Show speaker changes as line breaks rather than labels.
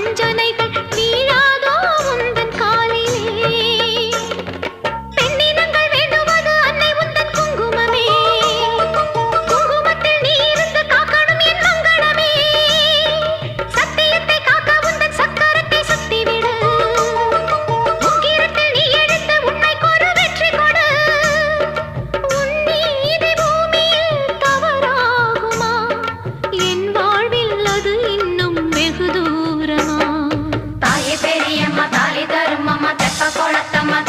வஞ்சனைகள்
அம்மா தாலி தரும் அம்மா தெப்ப கோலத்தம்மா